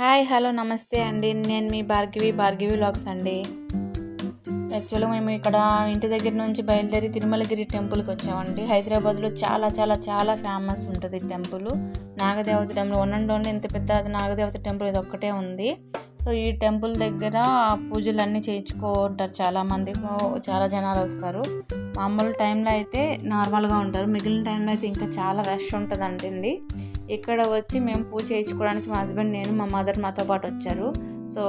Hi hello నమస్తే అండి. నేను మీ భార్గవి భార్గవి వ్లాగ్స్ అండి. యాక్చువల్గా మేము ఇక్కడ ఇంటి దగ్గర నుంచి బయలుదేరి తిరుమలగిరి టెంపుల్కి వచ్చామండి. హైదరాబాద్లో చాలా చాలా చాలా ఫేమస్ ఉంటుంది టెంపుల్. నాగదేవత టెంపుల్ వన్ అండ్ ఓన్లీ ఇంత పెద్ద నాగదేవత టెంపుల్ ఇది ఒక్కటే ఉంది. సో ఈ టెంపుల్ దగ్గర పూజలు అన్నీ చేయించుకుంటారు చాలామంది. చాలా జనాలు వస్తారు. మామూలు టైంలో అయితే నార్మల్గా ఉంటారు. మిగిలిన టైంలో అయితే ఇంకా చాలా రష్ ఉంటుందంటండి. ఇక్కడ వచ్చి మేము పూజ చేయించుకోవడానికి మా హస్బెండ్ నేను మా మదర్ మాతో పాటు వచ్చారు. సో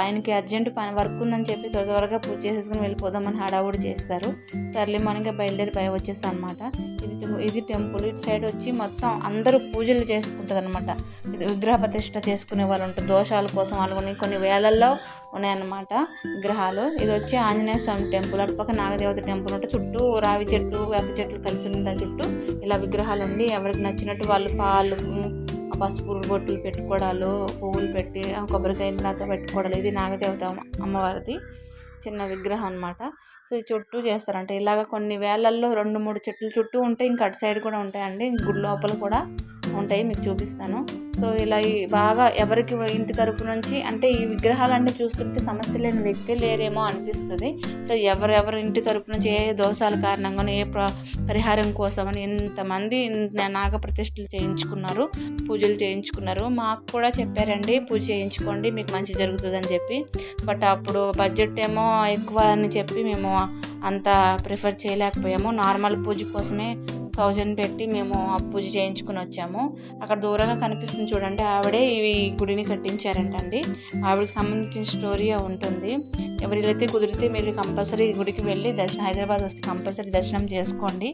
ఆయనకి అర్జెంట్ పని వర్క్ ఉందని చెప్పి త్వర త్వరగా పూజ చేసేసుకుని వెళ్ళిపోదామని హడావుడి చేస్తారు సో ఎర్లీ మార్నింగ్ బయలుదేరి పై వచ్చేసి అనమాట ఇది ఇది టెంపుల్. ఇటు సైడ్ వచ్చి మొత్తం అందరూ పూజలు చేసుకుంటుంది అనమాట ఇది విగ్రహ ప్రతిష్ట చేసుకునే వాళ్ళు ఉంటారు. దోషాల కోసం వాళ్ళు కొన్ని కొన్ని వేలల్లో ఉన్నాయన్నమాట విగ్రహాలు. ఇది వచ్చి ఆంజనేయ స్వామి టెంపుల్. అటుపక్క నాగదేవత టెంపుల్ ఉంటే చుట్టూ రావి చెట్టు వేప చెట్లు కలిసి ఉన్న దాని చుట్టూ ఇలా విగ్రహాలు ఉండి ఎవరికి నచ్చినట్టు వాళ్ళు పాలు పసుపు బొట్టులు పెట్టుకోవడాలు పువ్వులు పెట్టి ఆ కొబ్బరికాయ నాతో పెట్టుకోవడాలు ఇది నాగదేవత అమ్మవారిది చిన్న విగ్రహం అనమాట సో ఈ చుట్టూ చేస్తారంట. ఇలాగ కొన్ని వేలల్లో రెండు మూడు చెట్లు చుట్టూ ఉంటాయి ఇంకా అటు సైడ్ కూడా ఉంటాయండి. గుడి లోపల కూడా ఉంటాయి మీకు చూపిస్తాను. సో ఇలా బాగా ఎవరికి ఇంటి తరపు నుంచి అంటే ఈ విగ్రహాలన్నీ చూస్తుంటే సమస్య లేని వ్యక్తి లేరేమో అనిపిస్తుంది. సో ఎవరెవరు ఇంటి తరపు నుంచి ఏ దోషాల కారణంగానో ఏ పరిహారం కోసమని ఇంతమంది నాగ ప్రతిష్టలు చేయించుకున్నారు పూజలు చేయించుకున్నారు. మాకు కూడా చెప్పారండి పూజ చేయించుకోండి మీకు మంచి జరుగుతుందని చెప్పి. బట్ అప్పుడు బడ్జెట్ ఏమో ఎక్కువ అని చెప్పి మేము అంత ప్రిఫర్ చేయలేకపోయాము. నార్మల్ పూజ కోసమే థౌజండ్ పెట్టి మేము ఆ పూజ చేయించుకుని వచ్చాము. అక్కడ దూరంగా కనిపిస్తుంది చూడండి ఆవిడే ఇవి గుడిని కట్టించారంటండి. ఆవిడకి సంబంధించిన స్టోరీ ఉంటుంది. ఎవరిలైతే కుదిరితే మీరు కంపల్సరీ గుడికి వెళ్ళి దర్శనం హైదరాబాద్ వస్తే కంపల్సరీ దర్శనం చేసుకోండి.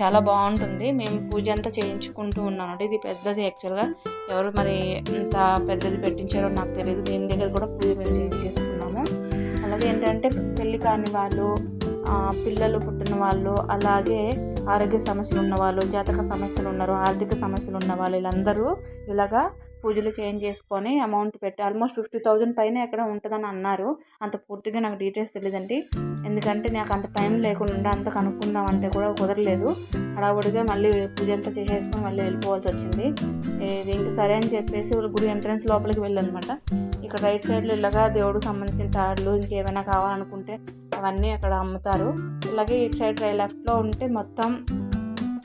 చాలా బాగుంటుంది. మేము పూజ అంతా చేయించుకుంటూ ఉన్నాను ఇది పెద్దది యాక్చువల్గా. ఎవరు మరి ఇంత పెద్దది పెట్టించారో నాకు తెలియదు. దీని దగ్గర కూడా పూజ మేము చేయించేసుకున్నాము. అలాగే ఏంటంటే పెళ్ళి కాని వాళ్ళు పిల్లలు పుట్టిన వాళ్ళు అలాగే ఆరోగ్య సమస్యలు ఉన్నవాళ్ళు జాతక సమస్యలు ఉన్నారు ఆర్థిక సమస్యలు ఉన్న వాళ్ళు వీళ్ళందరూ ఇలాగా పూజలు చేంజ్ చేసుకొని అమౌంట్ పెట్టి ఆల్మోస్ట్ ఫిఫ్టీ థౌజండ్ పైన ఎక్కడ ఉంటుందని అన్నారు. అంత పూర్తిగా నాకు డీటెయిల్స్ తెలియదండి ఎందుకంటే నాకు అంత టైం లేకుండా అంత కనుక్కుందాం అంటే కూడా కుదరలేదు. హడావుడిగా మళ్ళీ పూజ అంతా చేసేసుకొని మళ్ళీ వెళ్ళిపోవాల్సి వచ్చింది. ఇది ఇంక సరే అని చెప్పేసి గుడి ఎంట్రన్స్ లోపలికి వెళ్ళనమాట. ఇక్కడ రైట్ సైడ్లో ఇలాగా దేవుడికి సంబంధించిన తాడులు ఇంకేమైనా కావాలనుకుంటే అవన్నీ అక్కడ అమ్ముతారు. ఇలాగే ఇటు సైడ్ లెఫ్ట్లో ఉంటే మొత్తం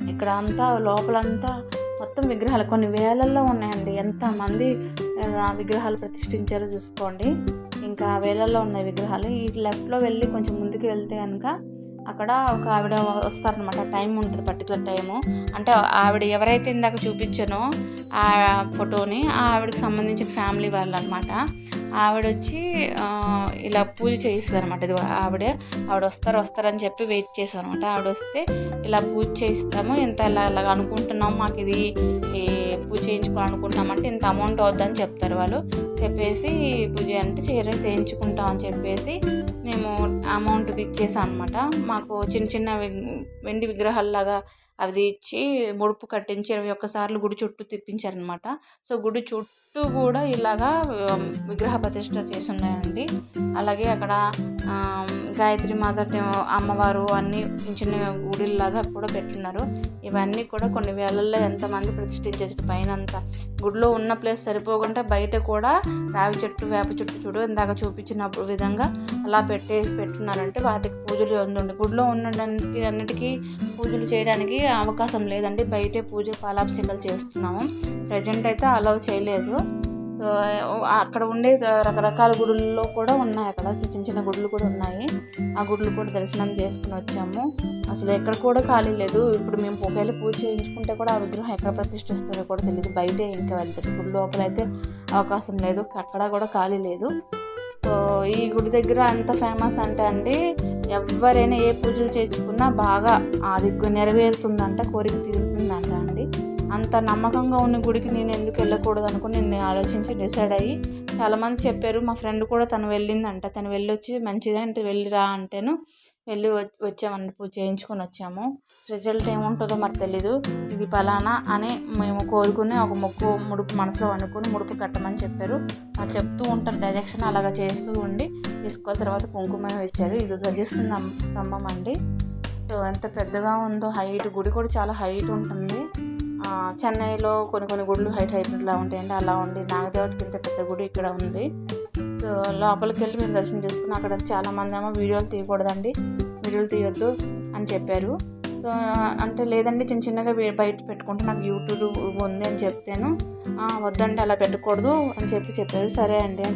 ఇక్కడ అంతా లోపలంతా మొత్తం విగ్రహాలు. కొన్ని వేలల్లో ఉన్నాయండి. ఎంతమంది విగ్రహాలు ప్రతిష్ఠించారో చూసుకోండి. ఇంకా వేలల్లో ఉన్నాయి విగ్రహాలు. ఈ లెఫ్ట్లో వెళ్ళి కొంచెం ముందుకు వెళ్తే కనుక అక్కడ ఒక ఆవిడ వస్తారనమాట టైం ఉంటుంది పర్టికులర్ టైము. అంటే ఆవిడ ఎవరైతే ఇందాక చూపించానో ఆ ఫోటోని ఆవిడకి సంబంధించిన ఫ్యామిలీ వాళ్ళు అనమాట ఆవిడ వచ్చి ఇలా పూజ చేయిస్తుంది అనమాట ఇది ఆవిడ ఆవిడ వస్తారు వస్తారని చెప్పి వెయిట్ చేశాను అనమాట ఆవిడ వస్తే ఇలా పూజ చేయిస్తాము ఇంత ఇలా ఇలా అనుకుంటున్నాం మాకు ఇది పూజ చేయించుకోవాలనుకుంటున్నామంటే ఇంత అమౌంట్ అవుద్దని చెప్తారు వాళ్ళు. చెప్పేసి పూజ అంటే చీర చేయించుకుంటాం అని చెప్పేసి మేము అమౌంట్ ఇచ్చేసాం అనమాట మాకు చిన్న చిన్న వెండి విగ్రహాల్లాగా అది ఇచ్చి ముడుపు కట్టించి ఇరవై ఒక్కసార్లు గుడి చుట్టూ తిప్పించారనమాట. సో గుడి చుట్టూ కూడా ఇలాగా విగ్రహ ప్రతిష్ట చేసి ఉన్నాయండి. అలాగే అక్కడ గాయత్రి మాత అమ్మవారు అన్ని చిన్న చిన్న గుడిలాగా కూడా పెట్టున్నారు. ఇవన్నీ కూడా కొన్ని వేలల్లో ఎంతమంది ప్రతిష్ఠించేది పైన అంతా గుడిలో ఉన్న ప్లేస్ సరిపోకుండా బయట కూడా రావి చెట్టు వేప చెట్టు చూడు ఇందాక చూపించిన విధంగా అలా పెట్టేసి పెట్టున్నారంటే వాటికి పూజలు ఉందండి గుడిలో ఉండడానికి అన్నిటికీ పూజలు చేయడానికి అవకాశం లేదండి. బయటే పూజ పాలాభిషేకాలు చేస్తున్నాము. ప్రజెంట్ అయితే అలౌ చేయలేదు. సో అక్కడ ఉండే రకరకాల గుడుల్లో కూడా ఉన్నాయి అక్కడ. చిన్న చిన్న గుడులు కూడా ఉన్నాయి. ఆ గుడులు కూడా దర్శనం చేసుకుని వచ్చాము. అసలు ఎక్కడ కూడా ఖాళీ లేదు. ఇప్పుడు మేము ఒకవేళ పూజ చేయించుకుంటే కూడా ఆ విగ్రహం ఎక్కడ ప్రతిష్ఠిస్తారో కూడా తెలియదు బయటే ఇంకా వెళ్తుంది గుడి లోపల అయితే అవకాశం లేదు. అక్కడ కూడా ఖాళీ లేదు. సో ఈ గుడి దగ్గర అంత ఫేమస్ అంటే అండి ఎవరైనా ఏ పూజలు చేయించుకున్నా బాగా అది నెరవేరుతుందంట కోరిక తీరుతుందంట అండి. అంత నమ్మకంగా ఉన్న గుడికి నేను ఎందుకు వెళ్ళకూడదు అనుకుని నేను ఆలోచించి డిసైడ్ అయ్యి చాలామంది చెప్పారు మా ఫ్రెండ్ కూడా తను వెళ్ళిందంట. తను వెళ్ళొచ్చి మంచిదే అంటే వెళ్ళిరా అంటేను వెళ్ళి వచ్చామని పూజ చేయించుకొని వచ్చాము. రిజల్ట్ ఏముంటుందో మరి తెలీదు. ఇది ఫలానా అని మేము కోరుకుని ఒక ముక్కు ముడుపు మనసులో అనుకుని ముడుపు కట్టమని చెప్పారు. వాళ్ళు చెప్తూ ఉంటారు డైరెక్షన్ అలాగా చేస్తూ ఉండి తీసుకున్న తర్వాత కుంకుమ ఇచ్చారు ఇది ధ్వజిస్తున్న స్తంభం అండి. సో ఎంత పెద్దగా ఉందో హైట్ గుడి కూడా చాలా హైట్ ఉంటుంది. చెన్నైలో కొన్ని కొన్ని గుడులు హైట్ హైట్ ఇలా ఉంటాయండి అలా ఉంది. నాగదేవతకి ఇంత పెద్ద గుడి ఇక్కడ ఉంది. సో లోపలికి వెళ్ళి మేము దర్శనం చేసుకున్నాం. అక్కడ చాలామంది ఏమో వీడియోలు తీయకూడదండి వీడియోలు తీయొద్దు అని చెప్పారు. సో అంటే లేదండి చిన్న చిన్నగా బయట పెట్టుకుంటే నాకు యూట్యూబ్ ఉంది అని చెప్తాను. వద్దండి అలా పెట్టకూడదు అని చెప్పి చెప్పారు. సరే అండి.